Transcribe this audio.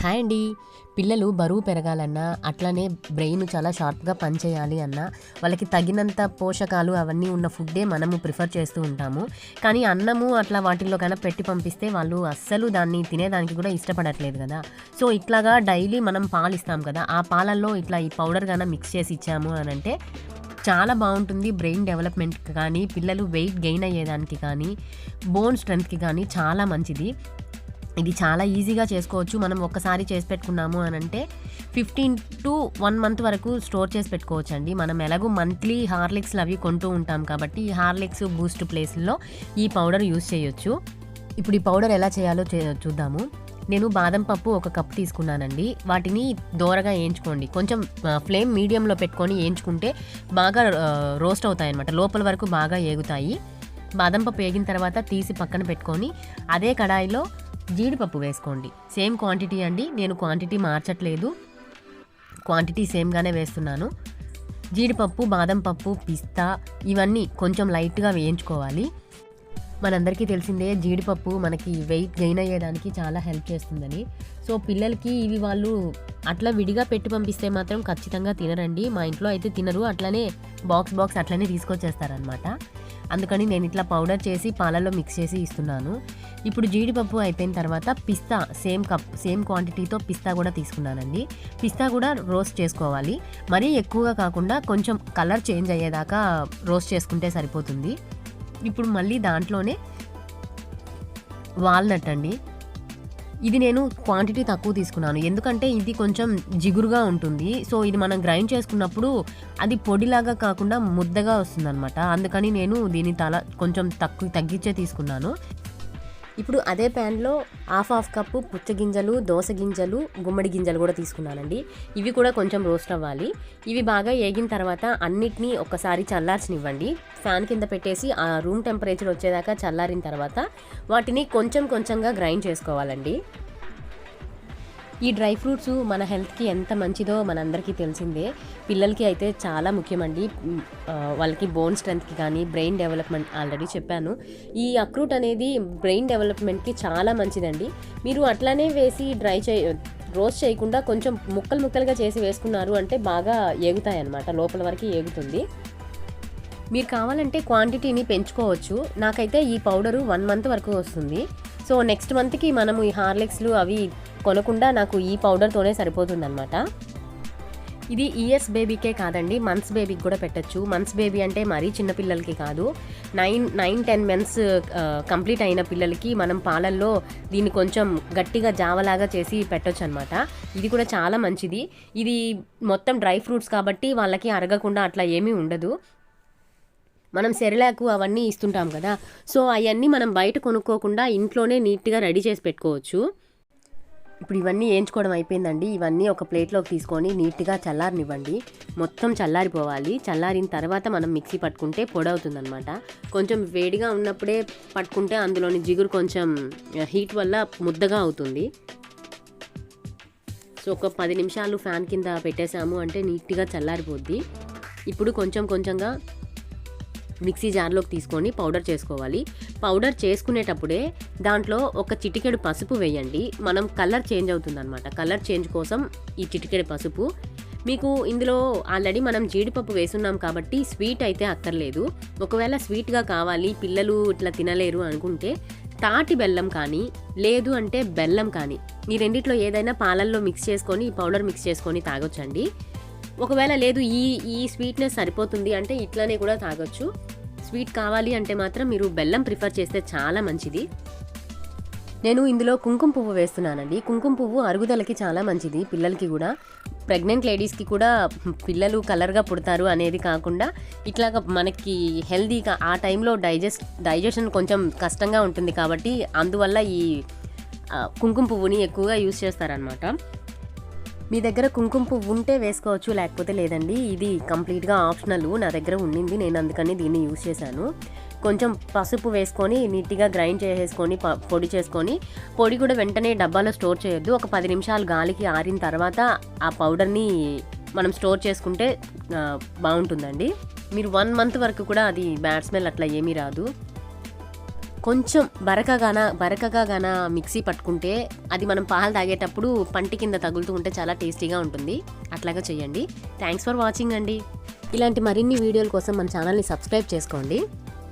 Hi అండి. పిల్లలు బరువు పెరగాలన్నా అట్లానే బ్రెయిన్ చాలా షార్ప్గా పనిచేయాలి అన్నా వాళ్ళకి తగినంత పోషకాలు అవన్నీ ఉన్న ఫుడ్డే మనము ప్రిఫర్ చేస్తూ ఉంటాము. కానీ అన్నము అట్లా వాటిల్లో కన్నా పెట్టి పంపిస్తే వాళ్ళు అస్సలు దాన్ని తినేదానికి కూడా ఇష్టపడట్లేదు కదా. సో ఇట్లాగా డైలీ మనం పాలు ఇస్తాం కదా ఆ పాలల్లో ఇట్లా ఈ పౌడర్ కన్నా మిక్స్ చేసి ఇచ్చాము అని అంటే చాలా బాగుంటుంది బ్రెయిన్ డెవలప్మెంట్కి కానీ పిల్లలు వెయిట్ గెయిన్ అయ్యేదానికి కానీ బోన్ స్ట్రెంత్కి కానీ చాలా మంచిది. ఇది చాలా ఈజీగా చేసుకోవచ్చు. మనం ఒక్కసారి చేసి పెట్టుకున్నాము అని అంటే ఫిఫ్టీన్ టు వన్ మంత్ వరకు స్టోర్ చేసి పెట్టుకోవచ్చు అండి మనం ఎలాగో మంత్లీ హార్లిక్స్లు అవి కొంటూ ఉంటాం కాబట్టి ఈ హార్లిక్స్ బూస్ట్ ప్లేస్లో ఈ పౌడర్ యూస్ చేయొచ్చు. ఇప్పుడు ఈ పౌడర్ ఎలా చేయాలో చే- చూద్దాము. నేను బాదం పప్పు ఒక కప్ తీసుకున్నానండి. వాటిని దోరగా వేయించుకోండి కొంచెం ఫ్లేమ్ మీడియంలో పెట్టుకొని వేయించుకుంటే బాగా రోస్ట్ అవుతాయి అనమాట లోపల వరకు బాగా ఏగుతాయి. బాదం పప్పు వేగిన తర్వాత తీసి పక్కన పెట్టుకొని అదే కడాయిలో జీడిపప్పు వేసుకోండి. సేమ్ క్వాంటిటీ అండి. నేను క్వాంటిటీ మార్చట్లేదు. క్వాంటిటీ సేమ్గానే వేస్తున్నాను. జీడిపప్పు బాదం పప్పు పిస్తా ఇవన్నీ కొంచెం లైట్గా వేయించుకోవాలి. మనందరికీ తెలిసిందే జీడిపప్పు మనకి వెయిట్ గెయిన్ అయ్యేదానికి చాలా హెల్ప్ చేస్తుందని. సో పిల్లలకి ఇవి వాళ్ళు అట్లా విడిగా పెట్టి పంపిస్తే మాత్రం ఖచ్చితంగా తినరండి. మా ఇంట్లో అయితే తినరు. అట్లనే బాక్స్ బాక్స్ అట్లనే తీసుకొచ్చేస్తారనమాట అందుకని నేను ఇట్లా పౌడర్ చేసి పాలలో మిక్స్ చేసి ఇస్తున్నాను. ఇప్పుడు జీడిపప్పు అయిపోయిన తర్వాత పిస్తా సేమ్ కప్ సేమ్ క్వాంటిటీతో పిస్తా కూడా తీసుకున్నానండి. పిస్తా కూడా రోస్ట్ చేసుకోవాలి. మరీ ఎక్కువగా కాకుండా కొంచెం కలర్ చేంజ్ అయ్యేదాకా రోస్ట్ చేసుకుంటే సరిపోతుంది. ఇప్పుడు మళ్ళీ దాంట్లోనే వాల్నట్ అండి. ఇది నేను క్వాంటిటీ తక్కువ తీసుకున్నాను. ఎందుకంటే ఇది కొంచెం జిగురుగా ఉంటుంది. సో ఇది మనం గ్రైండ్ చేసుకున్నప్పుడు అది పొడిలాగా కాకుండా ముద్దగా వస్తుందన్నమాట. అందుకని నేను దీని తల కొంచెం తక్కువ తగ్గించే తీసుకున్నాను. ఇప్పుడు అదే ప్యాన్లో హాఫ్ హాఫ్ కప్పు పుచ్చగింజలు దోస గింజలు గుమ్మడి గింజలు కూడా తీసుకున్నానండి. ఇవి కూడా కొంచెం రోస్ట్ అవ్వాలి. ఇవి బాగా ఏగిన తర్వాత అన్నిటినీ ఒక్కసారి చల్లార్చనివ్వండి. ఫ్యాన్ కింద పెట్టేసి ఆ రూమ్ టెంపరేచర్ వచ్చేదాకా చల్లారిన తర్వాత వాటిని కొంచెం కొంచెంగా గ్రైండ్ చేసుకోవాలండి. ఈ డ్రై ఫ్రూట్స్ మన హెల్త్కి ఎంత మంచిదో మనందరికీ తెలిసిందే. పిల్లలకి అయితే చాలా ముఖ్యమండి. వాళ్ళకి బోన్ స్ట్రెంత్కి కానీ బ్రెయిన్ డెవలప్మెంట్ ఆల్రెడీ చెప్పాను. ఈ అక్రూట్ అనేది బ్రెయిన్ డెవలప్మెంట్కి చాలా మంచిదండి. మీరు అట్లానే వేసి డ్రై చే రోస్ట్ చేయకుండా కొంచెం ముక్కలు ముక్కలుగా చేసి వేసుకున్నారు అంటే బాగా ఏగుతాయి అన్నమాట లోపల వరకు ఏగుతుంది. మీరు కావాలంటే క్వాంటిటీని పెంచుకోవచ్చు. నాకైతే ఈ పౌడరు వన్ మంత్ వరకు వస్తుంది. సో నెక్స్ట్ మంత్కి మనము ఈ హార్లిక్స్లు అవి కొనకుండా నాకు ఈ పౌడర్తోనే సరిపోతుందనమాట ఇది ఇయర్స్ బేబీకే కాదండి మంత్స్ బేబీకి కూడా పెట్టచ్చు. మంత్స్ బేబీ అంటే మరీ చిన్న పిల్లలకి కాదు. Nine nine ten months complete అయిన పిల్లలకి మనం పాలల్లో దీన్ని కొంచెం గట్టిగా జావలాగా చేసి పెట్టొచ్చు అనమాట ఇది కూడా చాలా మంచిది. ఇది మొత్తం డ్రై ఫ్రూట్స్ కాబట్టి వాళ్ళకి అరగకుండా అట్లా ఏమీ ఉండదు. మనం సెరలాకు అవన్నీ ఇస్తుంటాం కదా. సో అవన్నీ మనం బయట కొనుక్కోకుండా ఇంట్లోనే నీట్గా రెడీ చేసి పెట్టుకోవచ్చు. ఇప్పుడు ఇవన్నీ వేయించుకోవడం అయిపోయిందండి. ఇవన్నీ ఒక ప్లేట్లోకి తీసుకొని నీట్గా చల్లారనివ్వండి. మొత్తం చల్లారిపోవాలి. చల్లారిన తర్వాత మనం మిక్సీ పట్టుకుంటే పొడి అవుతుందన్నమాట కొంచెం వేడిగా ఉన్నప్పుడే పట్టుకుంటే అందులోని జిగురు కొంచెం హీట్ వల్ల ముద్దగా అవుతుంది. సో ఒక పది నిమిషాలు ఫ్యాన్ కింద పెట్టేసాము అంటే నీట్గా చల్లారిపోద్ది. ఇప్పుడు కొంచెం కొంచెంగా మిక్సీ జార్లోకి తీసుకొని పౌడర్ చేసుకోవాలి. పౌడర్ చేసుకునేటప్పుడే దాంట్లో ఒక చిటికెడు పసుపు వేయండి. మనం కలర్ చేంజ్ అవుతుందన్నమాట. కలర్ చేంజ్ కోసం ఈ చిటికెడు పసుపు. మీకు ఇందులో ఆల్రెడీ మనం జీడిపప్పు వేసున్నాం కాబట్టి స్వీట్ అయితే అక్కర్లేదు. ఒకవేళ స్వీట్గా కావాలి పిల్లలు ఇట్లా తినలేరు అనుకుంటే తాటి బెల్లం కానీ లేదు అంటే బెల్లం కానీ ఈ రెండిట్లో ఏదైనా పాలల్లో మిక్స్ చేసుకొని ఈ పౌడర్ మిక్స్ చేసుకొని తాగొచ్చండి. ఒకవేళ లేదు ఈ ఈ స్వీట్నెస్ సరిపోతుంది అంటే ఇట్లానే కూడా తాగొచ్చు. స్వీట్ కావాలి అంటే మాత్రం మీరు బెల్లం ప్రిఫర్ చేస్తే చాలా మంచిది. నేను ఇందులో కుంకుమ పువ్వు వేస్తున్నానండి. కుంకుమ పువ్వు అరుగుదలకి చాలా మంచిది పిల్లలకి కూడా. ప్రెగ్నెంట్ లేడీస్కి కూడా పిల్లలు కలర్గా పుడతారు అనేది కాకుండా ఇట్లాగా మనకి హెల్దీగా ఆ టైంలో డైజెస్ట్ డైజెషన్ కొంచెం కష్టంగా ఉంటుంది కాబట్టి అందువల్ల ఈ కుంకుమ పువ్వుని ఎక్కువగా యూస్ చేస్తారనమాట మీ దగ్గర కుంకుమ పువ్వు ఉంటే వేసుకోవచ్చు లేకపోతే లేదండి. ఇది కంప్లీట్గా ఆప్షనల్. నా దగ్గర ఉండింది నేను అందుకని దీన్ని యూస్ చేశాను. కొంచెం పసుపు వేసుకొని నీట్గా గ్రైండ్ చేసేసుకొని ప- పొడి చేసుకొని పొడి కూడా వెంటనే డబ్బాలో స్టోర్ చేయొద్దు. ఒక పది నిమిషాలు గాలికి ఆరిన తర్వాత ఆ పౌడర్ని మనం స్టోర్ చేసుకుంటే బాగుంటుందండి. మీరు వన్ మంత్ వరకు కూడా అది బ్యాడ్ స్మెల్ అట్లా ఏమీ రాదు. కొంచెం బరకగాన బరకగా గాన మిక్సీ పట్టుకుంటే అది మనం పాలు తాగేటప్పుడు పంటి కింద తగులుతూ ఉంటే చాలా టేస్టీగా ఉంటుంది. అట్లాగా చేయండి థ్యాంక్స్ ఫర్ వాచింగ్ అండి. ఇలాంటి మరిన్ని వీడియోల కోసం మన ఛానల్ని సబ్స్క్రైబ్ చేసుకోండి.